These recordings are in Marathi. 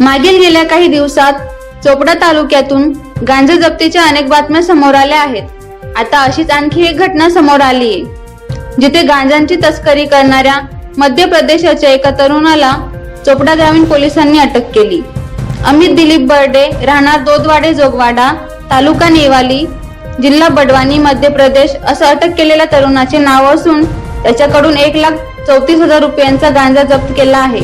मागील गेल्या काही दिवसात चोपडा तालुक्यातून गांजा जप्तीच्या अनेक बातम्या समोर आल्या आहेत. आता अशीच आणखी एक घटना समोर आली आहे जिथे गांजांची तस्करी करणाऱ्या मध्य प्रदेशाच्या एका तरुणाला चोपडा ग्रामीण पोलिसांनी अटक केली. अमित दिलीप बर्डे राहणार दोदवाडे जोगवाडा तालुका नेवाली जिल्हा बडवानी मध्य प्रदेश असं अटक केलेल्या तरुणाचे नाव असून त्याच्याकडून एक लाख चौतीस हजार रुपयांचा गांजा जप्त केला आहे.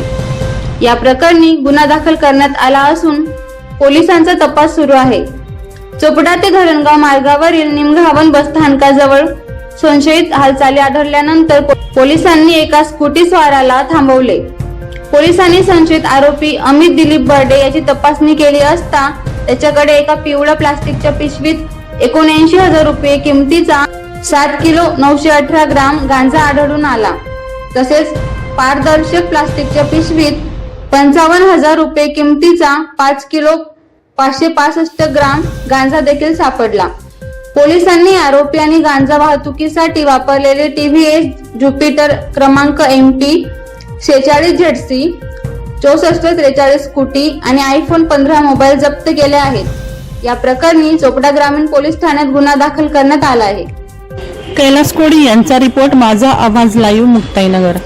या प्रकरणी गुन्हा दाखल करण्यात आला असून पोलिसांचा तपास सुरू आहे. चोपडा ते धरणगाव मार्गावरील निमघावन बस स्थानकाजवळ संशयित हालचाली आढळल्यानंतर पोलिसांनी एका स्कूटी स्वाराला थांबवले. पोलिसांनी संशयित आरोपी अमित दिलीप बर्डे याची तपासणी केली असता त्याच्याकडे एका पिवळ्या प्लास्टिकच्या पिशवीत एकोणऐंशी हजार रुपये किमतीचा सात किलो नऊशे अठरा ग्राम गांजा आढळून आला. तसेच पारदर्शक प्लास्टिकच्या पिशवीत पंचावन्न हजार रुपये किमतीचा पाच किलो पाचशे पासष्ट ग्राम गांजा देखील सापडला. पोलिसांनी आरोपी आणि गांजा वाहतुकीसाठी वापरलेले टीव्हीएस ज्युपिटर क्रमांक एम टी शेचाळीस झेडसी चौसष्ट त्रेचाळीस स्कूटी आणि आयफोन पंधरा मोबाईल जप्त केले आहेत. या प्रकरणी चोपडा ग्रामीण पोलीस ठाण्यात गुन्हा दाखल करण्यात आला आहे. कैलास कोडी यांचा रिपोर्ट माझा आवाज लाईव्ह मुक्ताईनगर.